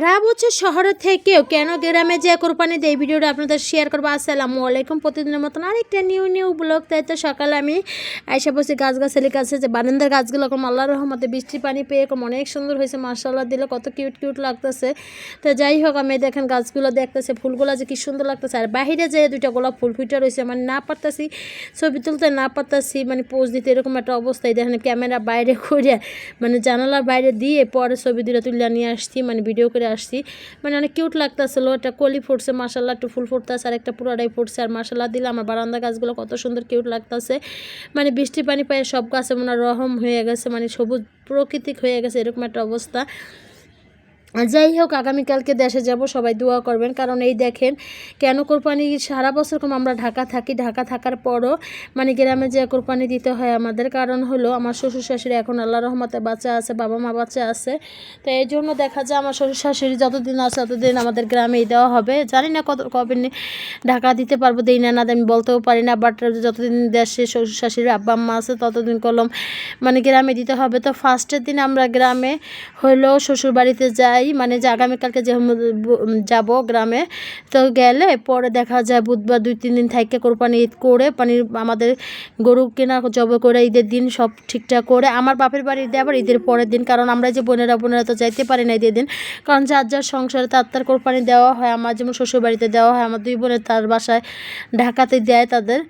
সারা বছর শহরের থেকেও। কেন গ্রামে যে কোরবানি দেয়? ভিডিওটা আপনাদের শেয়ার করব। আসসালামু আলাইকুম। প্রতিদিনের মতন আরেকটা নিউ নিউ ব্লগ তাই তো সকালে আমি আইসা বসে গাছ গাছালি কাছে যে বারান্দার গাছগুলো এখন আল্লাহ রহমতে বৃষ্টি পানি পেয়ে এরকম অনেক সুন্দর হয়েছে মার্শাল্লাহ দিলে কত কিউট কিউট লাগতেছে। তো যাই হোক, আমি দেখেন গাছগুলো দেখতেছে, ফুলগুলো যে কি সুন্দর লাগতেছে। আর বাইরে যেয়ে দুইটা গোলাপ ফুল ফুটে রয়েছে মানে না পারতাছি, ছবি তুলতে না পারতাছি মানে পোজ দিতে এরকম একটা অবস্থায় দেখেন ক্যামেরা বাইরে করে মানে জানালার বাইরে দিয়ে পরে ছবি দুটো তুলে নিয়ে আসছি মানে ভিডিও করে আসছি। মানে অনেক কিউট লাগতেছিল। একটা কলি ফুটছে মাসাল্লাহ একটু ফুল ফুটতেছে, আর একটা পুরাটাই ফুটছে। আর মাসাল্লাহ দিলে আমার বারান্দা গাছগুলো কত সুন্দর কিউট লাগতেছে। মানে বৃষ্টি পানি পায়ে সব গাছে মনে রহম হয়ে গেছে মানে সবুজ প্রকৃতিক হয়ে গেছে, এরকম একটা অবস্থা। যাই হোক আগামীকালকে দেশে যাব, সবাই দোয়া করবেন। কারণ এই দেখেন, কেন কোরবানি সারা বছর কম আমরা ঢাকা থাকি? ঢাকা থাকার পরও মানে গ্রামে যে কোরবানি দিতে হয় আমাদের, কারণ হলো আমার শ্বশুর শাশুড়ি এখন আল্লাহ রহমতে বাচ্চা আছে, বাবা মা বাচ্চা আছে। তো এই জন্য দেখা যায় আমার শ্বশুর শাশুড়ি যতদিন আছে, ততদিন আমাদের গ্রামেই দেওয়া হবে। জানি না কত, কবে ঢাকা দিতে পারব, দিই না না, আমি বলতেও পারি না বাট যতদিন দেশে শ্বশুর শাশুড়ি, আব্বা, আম্মা আছে, ততদিন কলম মানে গ্রামে দিতে হবে। তো ফার্স্টের দিন আমরা গ্রামে হইলেও শ্বশুর বাড়িতে যাই মানে যে আগামীকালকে যে যাব গ্রামে, তো গেলে পরে দেখা যায় বুধবার দুই, তিন দিন থাইকে কোরবানি ঈদ করে মানে আমাদের গরু কেনা, জব করে, ঈদের দিন সব ঠিকঠাক করে, আমার বাপের বাড়ি ঈদে আবার ঈদের পরের দিন, কারণ আমরা যে বোনেরা বোনেরা তো যাইতে পারি না ঈদের দিন, কারণ যার যার সংসারে তার তার কোরবানি দেওয়া হয়, আমার যেমন শ্বশুর বাড়িতে দেওয়া হয়, আমার দুই বোনের তার বাসায় ঢাকাতে দেয় তাদের।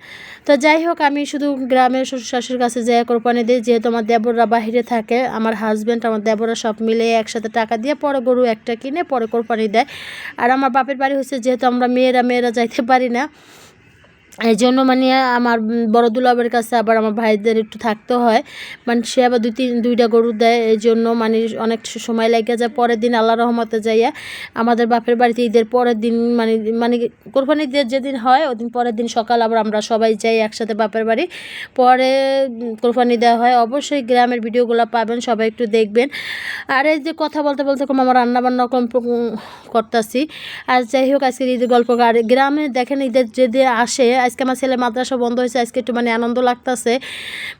তো যাই হোক, আমি শুধু গ্রামের শ্বশুর শাশুর কাছে যাই কোরবানি দিই, যেহেতু আমার দেবররা বাহিরে থাকে, আমার হাজব্যান্ড আমার দেবরা সব মিলে একসাথে টাকা দিয়ে পরে গরু একটা কিনে পরে কোরবানি দেয়। আর আমার বাপের বাড়ি হচ্ছে যেহেতু আমরা মেয়েরা মেয়েরা যাইতে পারি না। এই জন্য মানে আমার বড় দুলাবের কাছে আবার আমার ভাইদের একটু থাকতে হয়। মানে সে আবার দুই তিন, দুইটা গরু দেয় এই জন্য মানে অনেক সময় লেগে যায়। পরের দিন আল্লাহ রহমতে যাইয়া আমাদের বাপের বাড়িতে ঈদের পরের দিন মানে মানে কোরবানি ঈদের যেদিন হয়, ওদিন পরের দিন সকাল আবার আমরা সবাই যাই একসাথে বাপের বাড়ি। পরে কোরবানি দেওয়া হয়। অবশ্যই গ্রামের ভিডিওগুলো পাবেন, সবাই একটু দেখবেন। আর এই যে কথা বলতে বলতে কম আমার রান্নাবান্না কম করতেছি। আর যাই হোক, আজকের ঈদের গল্প গ্রামে দেখেন ঈদের যেদিন আসে আজকে আমার ছেলে মাদ্রাসা বন্ধ হয়েছে, আজকে একটু মানে আনন্দ লাগতেছে।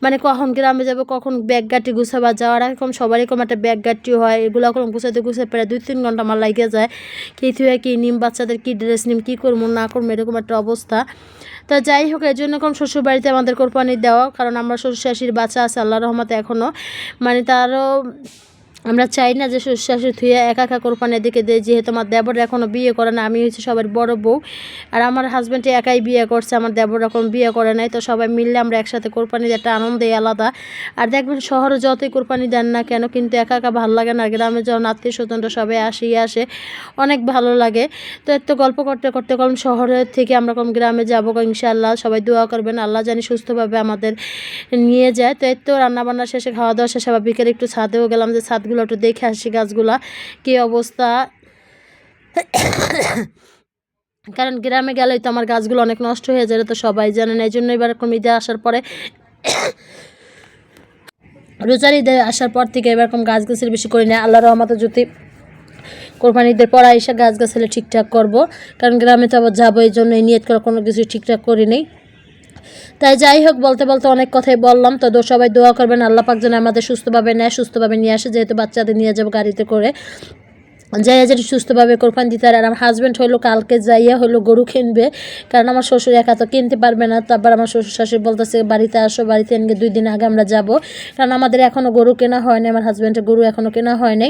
মানে কখন গ্রামে যাব, কখন ব্যাগ গাটি গুছাবা যাওয়ার এরকম সবারই কম একটা ব্যাগ গাটি হয়, এগুলো এখন গুছাতে গুছাতে প্রায় দুই তিন ঘণ্টা আমার লাগে যায়। কি থুয়ে কি নিম, বাচ্চাদের কি ড্রেস নিম, কী করব, না করব, এরকম একটা অবস্থা। তো যাই হোক এই জন্য কোন শ্বশুর বাড়িতে আমাদের কোরবানি দেওয়া, কারণ আমরা শ্বশুর শাশুড়ির বাচ্চা আছে আল্লাহ রহমতে এখনও মানে তারও আমরা চাই না যে শ্বশুর থুয়ে একা একা কোরবানি দিকে দেয়, যেহেতু আমার দেবর এখনও বিয়ে করে না, আমি হচ্ছে সবার বড় বউ। আর আমার হাজব্যান্ড একাই বিয়ে করছে, আমার দেবর এখন বিয়ে করে নাই, তো সবাই মিললে আমরা একসাথে কোরবানি একটা আনন্দই আলাদা। আর দেখবেন শহরে যতই কোরবানি দেন না কেন, কিন্তু একা একা ভালো লাগে না গ্রামে যখন আত্মীয় স্বজনরা সবাই আসি আসে, অনেক ভালো লাগে। তো এত গল্প করতে করতে কম শহরের থেকে আমরা কম গ্রামে যাব ইনশাআল্লাহ, সবাই দোয়া করবেন, আল্লাহ জানি সুস্থভাবে আমাদের নিয়ে যায়। তো এই তো রান্নাবান্না শেষে, খাওয়া দাওয়া শেষে, আবার বিকেলে একটু ছাদেও গেলাম, যে ছাদগুলো একটু দেখে আসি গাছগুলা, কী অবস্থা। কারণ গ্রামে গেলেই তো আমার গাছগুলো অনেক নষ্ট হয়ে যায়, তো সবাই জানেন এই জন্য এবার ঈদে আসার পরে রোজার ঈদে আসার পর থেকে এরকম গাছ গাছের বেশি করি না। আল্লাহ রহমতে যদি কোরবানি ঈদের পর এসে গাছ গাছালি ঠিকঠাক করব, কারণ গ্রামে তো আবার যাব এই জন্য নিয়ত করে কোনো কিছু ঠিকঠাক করি নেই। তাই যাই হোক, বলতে বলতে অনেক কথাই বললাম। তো সবাই দোয়া করবেন। আল্লাহ পাক যেন আমাদের সুস্থভাবে নেয়, সুস্থভাবে নিয়ে আসে। যেহেতু বাচ্চাদের নিয়ে যাব গাড়িতে করে। যাইয়া যেন সুস্থভাবে কোরবান দিতে আর আমার হাজব্যান্ড হলো কালকে যাইয়া হলো গরু কিনবে। কারণ আমার শ্বশুর একা তো কিনতে পারবে না। তারপর আমার শ্বশুর শাশুড়ি বলতেছে, বাড়িতে আসো, বাড়িতে এনে দুই দিন আগে আমরা যাব। কারণ আমাদের এখনও গরু কেনা হয়নি আমার হাজব্যান্ডের গরু এখনও কেনা হয়নি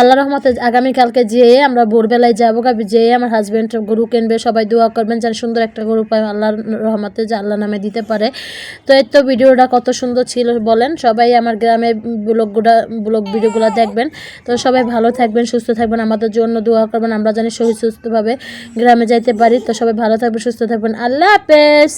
আল্লাহ রহমতে আগামীকালকে যেয়ে আমরা ভোরবেলায় যাব যেয়ে আমার হাজব্যান্ড গরু কিনবে, সবাই দোয়া করবেন যেন সুন্দর একটা গরু পায় আল্লাহর রহমতে যে আল্লাহ নামে দিতে পারে। তো এই তো ভিডিওটা কত সুন্দর ছিল বলেন, সবাই আমার গ্রামে ব্লগগুলা ব্লগ ভিডিওগুলো দেখবেন। তো সবাই ভালো থাকবেন, সুস্থ থাকবেন, আমাদের জন্য দোয়া করবেন, আমরা জানি সহি সুস্থভাবে গ্রামে যাইতে পারি। তো সবাই ভালো থাকবেন, সুস্থ থাকবেন, আল্লাহ হাফেজ।